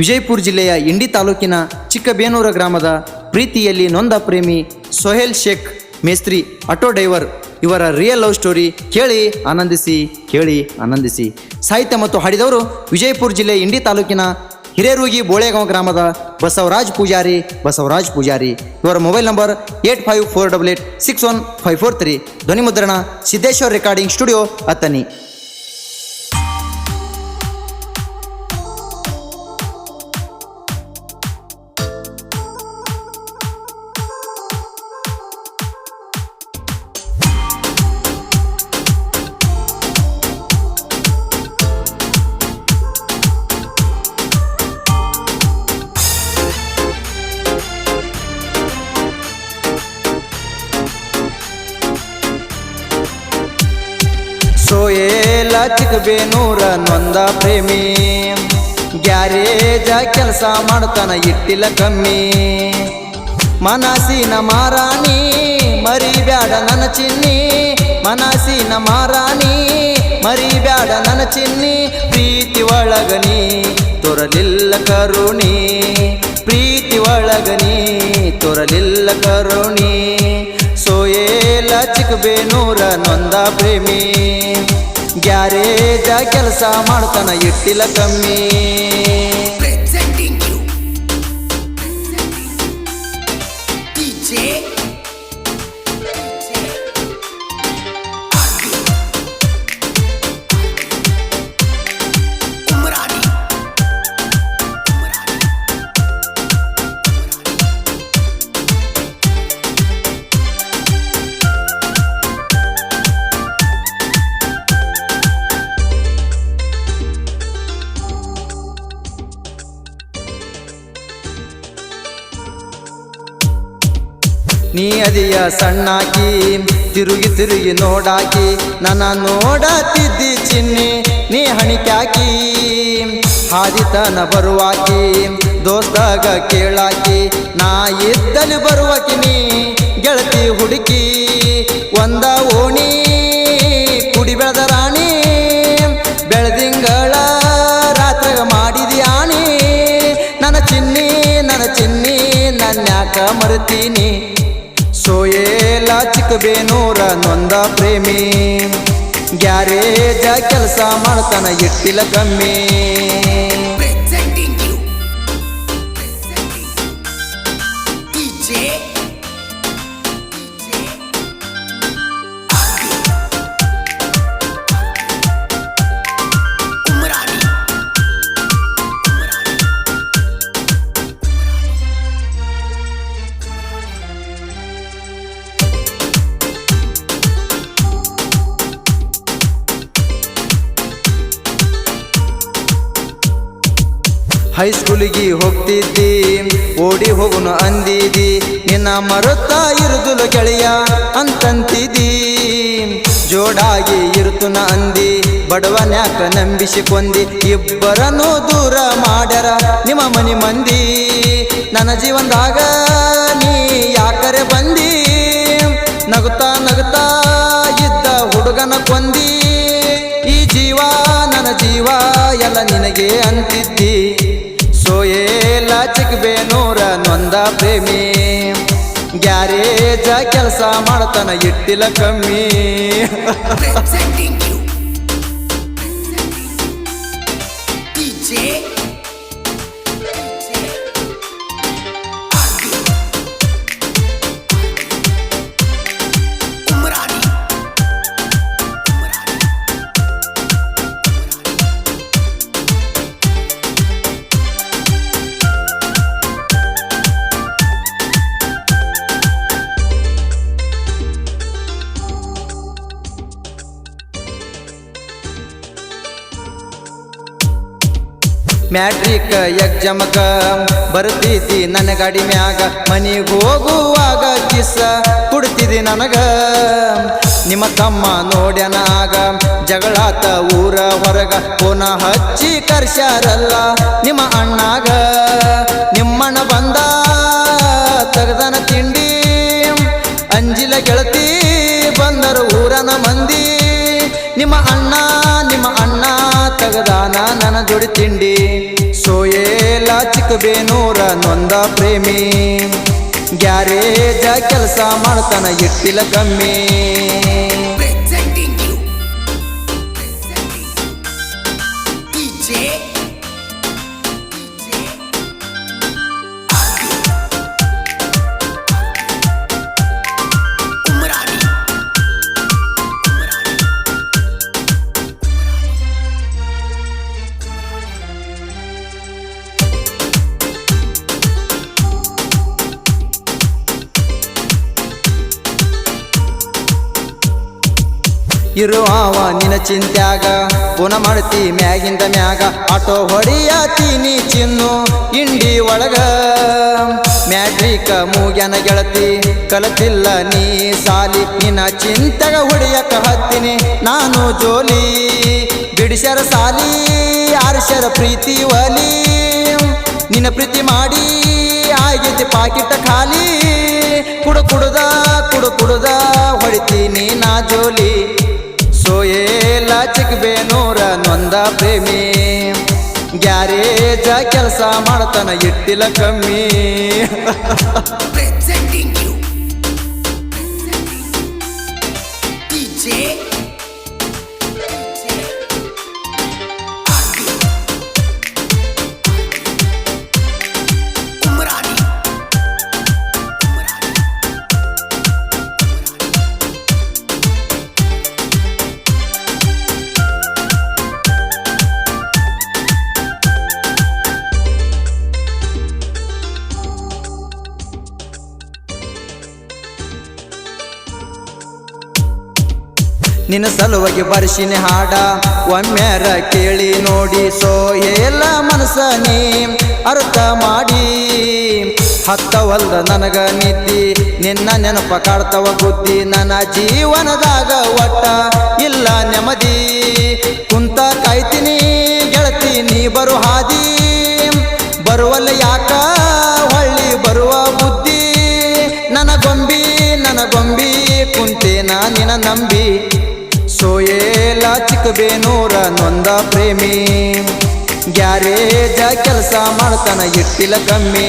ವಿಜಯಪುರ ಜಿಲ್ಲೆಯ ಇಂಡಿ ತಾಲೂಕಿನ ಚಿಕ್ಕಬೇನೂರ ಗ್ರಾಮದ ಪ್ರೀತಿಯಲ್ಲಿ ನೊಂದ ಪ್ರೇಮಿ ಸೊಹೇಲ್ ಶೇಖ್, ಮೇಸ್ತ್ರಿ, ಆಟೋ ಡ್ರೈವರ್ ಇವರ ರಿಯಲ್ ಲವ್ ಸ್ಟೋರಿ ಕೇಳಿ ಆನಂದಿಸಿ ಕೇಳಿ ಆನಂದಿಸಿ. ಸಾಹಿತ್ಯ ಮತ್ತು ಹಾಡಿದವರು ವಿಜಯಪುರ ಜಿಲ್ಲೆ ಇಂಡಿ ತಾಲೂಕಿನ ಹಿರೇರೂಗಿ ಬೋಳೆಗಾಂವ್ ಗ್ರಾಮದ ಬಸವರಾಜ್ ಪೂಜಾರಿ ಬಸವರಾಜ್ ಪೂಜಾರಿ. ಇವರ mobile number eight five four double eight six one five four three. ಧ್ವನಿ ಮುದ್ರಣ ಸಿದ್ದೇಶ್ವರ್ ರೆಕಾರ್ಡಿಂಗ್ ಸ್ಟುಡಿಯೋ ಅತ್ತನಿ. ಚಿಕ್ಕಬೇನೂರ ನೊಂದ ಪ್ರೇಮಿ. ಗ್ಯಾರೇಜ ಕೆಲಸ ಮಾಡ್ತಾನ ಇಟ್ಟಿಲ್ಲ ಕಮ್ಮಿ. ಮನಸ್ಸಿನ ಮಾರಾಣಿ ಮರಿಬ್ಯಾಡ ನನ್ನ ಚಿನ್ನಿ. ಮನಸ್ಸಿನ ಮಾರಾಣಿ ಮರಿಬ್ಯಾಡ ನನ್ನ ಚಿನ್ನಿ. ಪ್ರೀತಿ ಒಳಗನಿ ತೊರಲಿಲ್ಲ ಕರುಣಿ. ಪ್ರೀತಿ ಒಳಗನಿ ತೊರಲಿಲ್ಲ ಕರುಣಿ. ಸೋಯೇಲ ಚಿಕ್ಕಬೇನೂರ ನೊಂದ ಪ್ರೇಮಿ. ಗ್ಯಾರೇಜ ಕೆಲಸ ಮಾಡ್ತಾನ ಇಟ್ಟಿಲ್ಲ ಕಮ್ಮಿ. ನೀ ಅದಿಯ ಸಣ್ಣಾಕಿ, ತಿರುಗಿ ತಿರುಗಿ ನೋಡಾಕಿ, ನನ್ನ ನೋಡತಿದ್ದಿ ಚಿನ್ನಿ, ನೀ ಹಣಿಕ್ಯಾಕಿ. ಹಾದಿತನ ಬರುವಾಕಿ, ದೋಸ್ತಾಗ ಕೇಳಾಕಿ, ನಾ ಇದ್ದಲ್ಲಿ ಬರುವಾಕಿ ನೀ, ಗೆಳತಿ ಹುಡುಕಿ. ಒಂದ ಓಣಿ, ಕುಡಿ ಬೆಳೆದ ರಾಣಿ, ಬೆಳೆದಿಂಗಳ ರಾತ್ರಿಗ ಮಾಡಿದಿ ಆಣಿ. ನನ್ನ ಚಿನ್ನಿ ನನ್ನ ಚಿನ್ನಿ ನನ್ಯಾಕ ಮರುತ್ತೀನಿ ಚಿಕ್ಕಬೇನೂರ ನೊಂದ ಪ್ರೇಮಿ. ಗ್ಯಾರೇಜ ಕೆಲಸ ಮಾಡ್ತಾನ ಇಟ್ಟಿಲ್ಲ ಕಮ್ಮಿ. ಹೈಸ್ಕೂಲಿಗೆ ಹೋಗ್ತಿದ್ದಿ, ಓಡಿ ಹೋಗುನು ಅಂದಿದಿ ನಿನ್ನ ಮರುತ್ತಾ ಇರುದುಲು ಗೆಳೆಯ ಅಂತಂತಿದಿ ಜೋಡಾಗಿ ಇರುತ್ತುನ ಅಂದಿ, ಬಡವನ್ಯಾಕ ನಂಬಿಸಿ ಕೊಂದಿ ಇಬ್ಬರನ್ನು ದೂರ ಮಾಡ್ಯಾರ ನಿಮ್ಮ ಮನಿ ಮಂದಿ. ನನ್ನ ಜೀವನದಾಗ ನೀ ಯಾಕರೆ ಬಂದಿ? ನಗುತ್ತಾ ನಗುತ್ತಾ ಇದ್ದ ಹುಡುಗನ ಕೊಂದಿ. ಈ ಜೀವ, ನನ್ನ ಜೀವ ಎಲ್ಲ ನಿನಗೆ ಅಂತಿದ್ದಿ. ಪ್ರೇಮಿ ಗ್ಯಾರೇಜ ಕೆಲಸ ಮಾಡ್ತಾನ ಇಟ್ಟಿಲ್ಲ ಕಮ್ಮಿ. ಮ್ಯಾಟ್ರಿಕ್ ಎಕ್ಸಾಮಕ ಬರ್ತಿದ್ದಿ ನನ್ನ ಗಾಡಿ ಮ್ಯಾಗ. ಮನೆಗೆ ಹೋಗುವಾಗ ಕಿಸ್ಸ ಕುಡ್ತಿದ್ದಿ ನನಗ. ನಿಮ್ಮ ತಮ್ಮ ನೋಡ್ಯನಾಗ ಜಗಳಾತ ಊರ ಹೊರಗ ಪುನಃ ಹಚ್ಚಿ ಕರ್ಸ್ಯಾರಲ್ಲ ನಿಮ್ಮ ಅಣ್ಣಾಗ. ನಿಮ್ಮಣ್ಣ ಬಂದ ತೆಗ್ದನ ತಿಂಡಿ. ಅಂಜಿಲ ಗೆಳತಿ ಬಂದರು ಊರನ ಮಂದಿ. ನಿಮ್ಮ ಅಣ್ಣ ನಿಮ್ಮ ಅಣ್ಣ ತೆಗ್ದಾನ ನನ್ನ ಜೋಡಿ ತಿಂಡಿ. ಚಿಕ್ಕಬೇನೂರ ನೊಂದ ಪ್ರೇಮಿ. ಗ್ಯಾರೇಜ ಕೆಲಸ ಮಾಡ್ತಾನ ಇಟ್ಟಿಲ ಕಮ್ಮಿ. ಇರುವವ ನಿನ ಚಿಂತ್ಯಾಗ. ಪುನ ಮಾಡ್ತಿ ಮ್ಯಾಗಿಂದ ಮ್ಯಾಗ. ಆಟೋ ಹೊಡಿಯಾತೀನಿ ಚಿನ್ನು ಇಂಡಿ ಒಳಗ. ಮ್ಯಾಟ್ರಿಕ ಮೂಗ್ಯನ ಗೆಳತಿ, ಕಲತಿಲ್ಲ ನೀ ಸಾಲಿ. ನಿನ್ನ ಚಿಂತೆಗ ಹೊಡಿಯಕ ಹತ್ತೀನಿ ನಾನು ಜೋಲಿ. ಬಿಡಿಸ್ಯಾರ ಸಾಲಿ, ಆರಿಸ್ಯಾರ ಪ್ರೀತಿ ಒಲಿ. ನಿನ್ನ ಪ್ರೀತಿ ಮಾಡಿ ಆಗೈತಿ ಪಾಕಿಟ ಖಾಲಿ. ಕುಡು ಕುಡುದ ಕುಡು ಕುಡುದ, ಹೊಡಿತೀನಿ ನಾ ಜೋಲಿ. ಪ್ರೇಮಿ. ಗ್ಯಾರೇಜ ಕೆಲಸ ಮಾಡ್ತಾನ ಇಟ್ಟಿಲ್ಲ ಕಮ್ಮಿ. ನಿನ್ನ ಸಲುವಾಗಿ ಬರ್ಷಿನಿ ಹಾಡ. ಒಮ್ಮೆರ ಕೇಳಿ ನೋಡಿ ಸೋಯೇಲ ಮನಸ ನೀ ಅರ್ಥ ಮಾಡಿ. ಹತ್ತವಲ್ದ ನನಗ ನಿದ್ದಿ, ನಿನ್ನ ನೆನಪ ಕಾಡ್ತವ ಬುದ್ಧಿ. ನನ್ನ ಜೀವನದಾಗ ಒಟ್ಟ ಇಲ್ಲ ನೆಮ್ಮದಿ. ಚಿಕ್ಕಬೇನೂರ ನೊಂದ ಪ್ರೇಮಿ. ಗ್ಯಾರೇಜ ಕೆಲಸ ಮಾಡ್ತಾನ ಇಟ್ಟಿಲ್ಲ ಕಮ್ಮಿ.